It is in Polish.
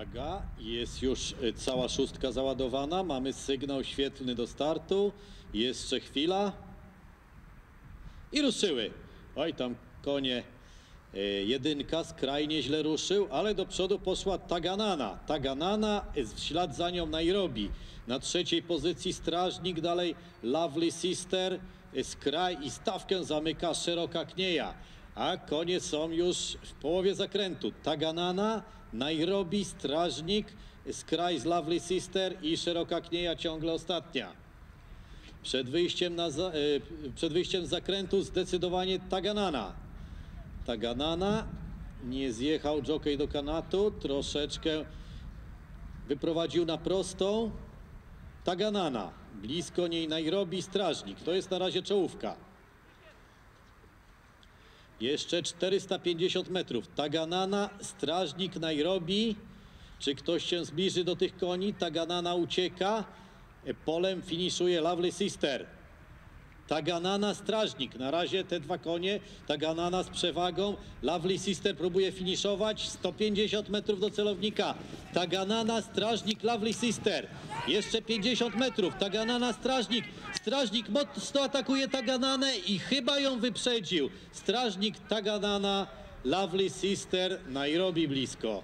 Uwaga, jest już y, cała szóstka załadowana. Mamy sygnał świetlny do startu. Jeszcze chwila. I ruszyły. Oj, tam konie. y, Jedynka skrajnie źle ruszył, ale do przodu poszła Taganana. Taganana, w ślad za nią Nairobi. Na trzeciej pozycji strażnik, dalej Lovely Sister, y, skraj i stawkę zamyka szeroka knieja. A konie są już w połowie zakrętu. Taganana, Nairobi, strażnik, skraj z Lovely Sister i szeroka knieja ciągle ostatnia. Przed wyjściem, na za, y, przed wyjściem z zakrętu zdecydowanie Taganana. Taganana nie zjechał jockey do kanatu, troszeczkę wyprowadził na prostą. Taganana, blisko niej Nairobi strażnik. To jest na razie czołówka. Jeszcze 450 metrów. Taganana, strażnik Nairobi. Czy ktoś się zbliży do tych koni? Taganana ucieka. Polem finiszuje Lovely Sister. Taganana, strażnik. Na razie te dwa konie. Taganana z przewagą. Lovely Sister próbuje finiszować. 150 metrów do celownika. Taganana, strażnik, Lovely Sister. Jeszcze 50 metrów. Taganana, strażnik. Strażnik mocno atakuje Tagananę i chyba ją wyprzedził. Strażnik Taganana, Lovely Sister, Nairobi blisko.